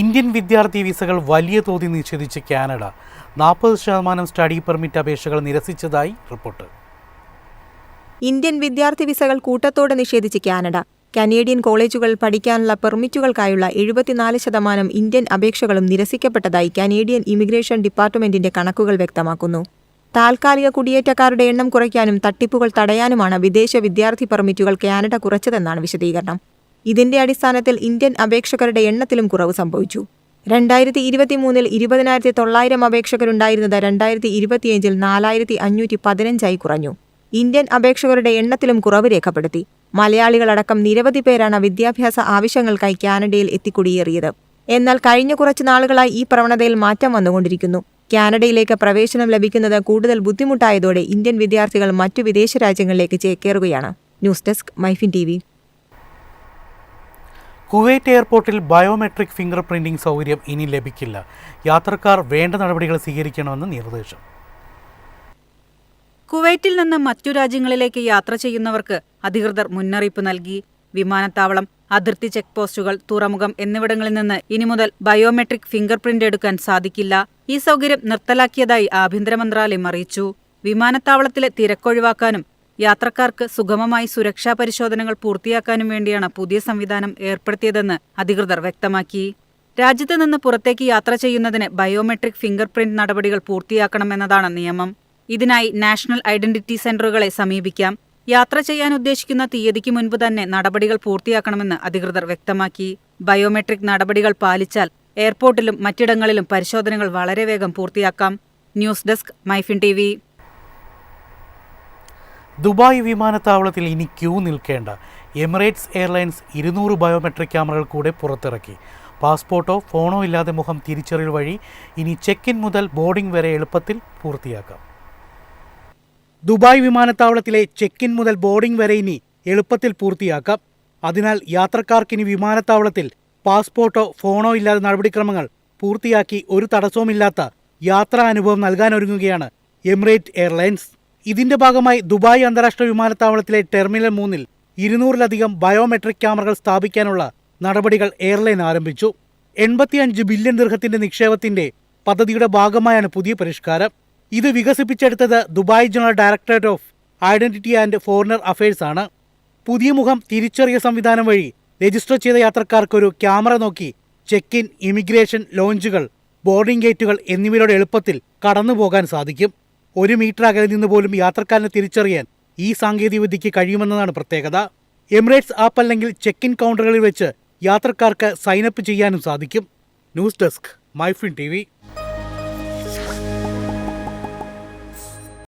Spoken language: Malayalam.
ഇന്ത്യൻ വിദ്യാർത്ഥി വിസകൾ വലിയ തോതിൽ നിഷേധിച്ച് കാനഡ. നാൽപ്പത് ശതമാനം സ്റ്റഡി പെർമിറ്റ് അപേക്ഷകൾ നിരസിച്ചതായി റിപ്പോർട്ട്. ഇന്ത്യൻ വിദ്യാർത്ഥി വിസകൾ കൂട്ടത്തോടെ നിഷേധിച്ച് കാനഡ. കനേഡിയൻ കോളേജുകൾ പഠിക്കാനുള്ള പെർമിറ്റുകൾക്കായുള്ള എഴുപത്തിനാല് ശതമാനം ഇന്ത്യൻ അപേക്ഷകളും നിരസിക്കപ്പെട്ടതായി കനേഡിയൻ ഇമിഗ്രേഷൻ ഡിപ്പാർട്ട്മെന്റിന്റെ കണക്കുകൾ വ്യക്തമാക്കുന്നു. താൽക്കാലിക കുടിയേറ്റക്കാരുടെ എണ്ണം കുറയ്ക്കാനും തട്ടിപ്പുകൾ തടയാനുമാണ് വിദേശ വിദ്യാർത്ഥി പെർമിറ്റുകൾ കാനഡ കുറച്ചതെന്നാണ് വിശദീകരണം. ഇതിന്റെ അടിസ്ഥാനത്തിൽ ഇന്ത്യൻ അപേക്ഷകരുടെ എണ്ണത്തിലും കുറവ് സംഭവിച്ചു. രണ്ടായിരത്തി ഇരുപത്തിമൂന്നിൽ ഇരുപതിനായിരത്തി തൊള്ളായിരം അപേക്ഷകരുണ്ടായിരുന്നത് രണ്ടായിരത്തി ഇരുപത്തിയഞ്ചിൽ നാലായിരത്തി അഞ്ഞൂറ്റി പതിനഞ്ചായി കുറഞ്ഞു. ഇന്ത്യൻ അപേക്ഷകരുടെ എണ്ണത്തിലും കുറവ് രേഖപ്പെടുത്തി. മലയാളികളടക്കം നിരവധി പേരാണ് വിദ്യാഭ്യാസ ആവശ്യങ്ങൾക്കായി കാനഡയിൽ എത്തിക്കുടിയേറിയത്. എന്നാൽ കഴിഞ്ഞ കുറച്ച് നാളുകളായി ഈ പ്രവണതയിൽ മാറ്റം വന്നുകൊണ്ടിരിക്കുന്നു. കാനഡയിലേക്ക് പ്രവേശനം ലഭിക്കുന്നത് കൂടുതൽ ബുദ്ധിമുട്ടായതോടെ ഇന്ത്യൻ വിദ്യാർത്ഥികൾ മറ്റു വിദേശ രാജ്യങ്ങളിലേക്ക് ചേക്കേറുകയാണ് news desk Myfin T Kuwait എയർപോർട്ടിൽ ബയോമെട്രിക് ഫിംഗർ പ്രിന്റിംഗ് സൗകര്യം ഇനി ലഭിക്കില്ല. യാത്രക്കാർ വേണ്ട നടപടികൾ സ്വീകരിക്കണമെന്ന് നിർദ്ദേശം. കുവൈറ്റിൽ നിന്ന് മറ്റു രാജ്യങ്ങളിലേക്ക് യാത്ര ചെയ്യുന്നവർക്ക് അധികൃതർ മുന്നറിയിപ്പ് നൽകി. വിമാനത്താവളം അതിർത്തി ചെക്ക് പോസ്റ്റുകൾ തുറമുഖം എന്നിവിടങ്ങളിൽ നിന്ന് ഇനി മുതൽ ബയോമെട്രിക് ഫിംഗർ പ്രിന്റ് എടുക്കാൻ സാധിക്കില്ല. ഈ സൗകര്യം നിർത്തലാക്കിയതായി ആഭ്യന്തര മന്ത്രാലയം അറിയിച്ചു. വിമാനത്താവളത്തിലെ തിരക്കൊഴിവാക്കാനും യാത്രക്കാർക്ക് സുഗമമായി സുരക്ഷാ പരിശോധനകൾ പൂർത്തിയാക്കാനും വേണ്ടിയാണ് പുതിയ സംവിധാനം ഏർപ്പെടുത്തിയതെന്ന് അധികൃതർ വ്യക്തമാക്കി. രാജ്യത്ത് നിന്ന് പുറത്തേക്ക് യാത്ര ചെയ്യുന്നതിന് ബയോമെട്രിക് ഫിംഗർ പ്രിന്റ് നടപടികൾ പൂർത്തിയാക്കണമെന്നതാണ് നിയമം. ഇതിനായി നാഷണൽ ഐഡന്റിറ്റി സെന്ററുകളെ സമീപിക്കാം. യാത്ര ചെയ്യാൻ ഉദ്ദേശിക്കുന്ന തീയതിക്ക് മുൻപ് തന്നെ നടപടികൾ പൂർത്തിയാക്കണമെന്ന് അധികൃതർ വ്യക്തമാക്കി. ബയോമെട്രിക് നടപടികൾ പാലിച്ചാൽ എയർപോർട്ടിലും മറ്റിടങ്ങളിലും പരിശോധനകൾ വളരെ വേഗം പൂർത്തിയാക്കാം. News desk Myfin T Dubai വിമാനത്താവളത്തിൽ ഇനി ക്യൂ നിൽക്കേണ്ട. എമിറേറ്റ്സ് എയർലൈൻസ് ഇരുന്നൂറ് ബയോമെട്രിക് ക്യാമറകൾ കൂടെ പുറത്തിറക്കി. പാസ്പോർട്ടോ ഫോണോ ഇല്ലാതെ മുഖം തിരിച്ചറിയൽ വഴി ഇനി ചെക്ക് ഇൻ മുതൽ ബോർഡിംഗ് വരെ എളുപ്പത്തിൽ പൂർത്തിയാക്കാം. ദുബായ് വിമാനത്താവളത്തിലെ ചെക്ക് ഇൻ മുതൽ ബോർഡിംഗ് വരെ ഇനി എളുപ്പത്തിൽ പൂർത്തിയാക്കാം. അതിനാൽ യാത്രക്കാർക്കിനി വിമാനത്താവളത്തിൽ പാസ്പോർട്ടോ ഫോണോ ഇല്ലാതെ നടപടിക്രമങ്ങൾ പൂർത്തിയാക്കി ഒരു തടസ്സവുമില്ലാത്ത യാത്രാ അനുഭവം നൽകാനൊരുങ്ങുകയാണ് എമിറേറ്റ് എയർലൈൻസ്. ഇതിന്റെ ഭാഗമായി ദുബായ് അന്താരാഷ്ട്ര വിമാനത്താവളത്തിലെ ടെർമിനൽ മൂന്നിൽ ഇരുന്നൂറിലധികം ബയോമെട്രിക് ക്യാമറകൾ സ്ഥാപിക്കാനുള്ള നടപടികൾ എയർലൈൻ ആരംഭിച്ചു. എൺപത്തിയഞ്ച് ബില്യൺ ദീർഘത്തിന്റെ നിക്ഷേപത്തിന്റെ പദ്ധതിയുടെ ഭാഗമായാണ് പുതിയ പരിഷ്കാരം. ഇത് വികസിപ്പിച്ചെടുത്തത് Dubai General Directorate of Identity and Foreigner Affairs ആണ്. പുതിയ മുഖം തിരിച്ചറിയ സംവിധാനം വഴി രജിസ്റ്റർ ചെയ്ത യാത്രക്കാർക്ക് ഒരു ക്യാമറ നോക്കി ചെക്ക് ഇൻ ഇമിഗ്രേഷൻ ലോഞ്ചുകൾ ബോർഡിംഗ് ഗേറ്റുകൾ എന്നിവയുടെ എളുപ്പത്തിൽ കടന്നുപോകാൻ സാധിക്കും. ഒരു മീറ്റർ അകലെ നിന്ന് പോലും യാത്രക്കാരനെ തിരിച്ചറിയാൻ ഈ സാങ്കേതികവിദ്യയ്ക്ക് കഴിയുമെന്നതാണ് പ്രത്യേകത. എമിറേറ്റ്സ് ആപ്പ് അല്ലെങ്കിൽ ചെക്ക് ഇൻ കൗണ്ടറുകളിൽ വെച്ച് യാത്രക്കാർക്ക് സൈനപ്പ് ചെയ്യാനും സാധിക്കും. News desk Myfin T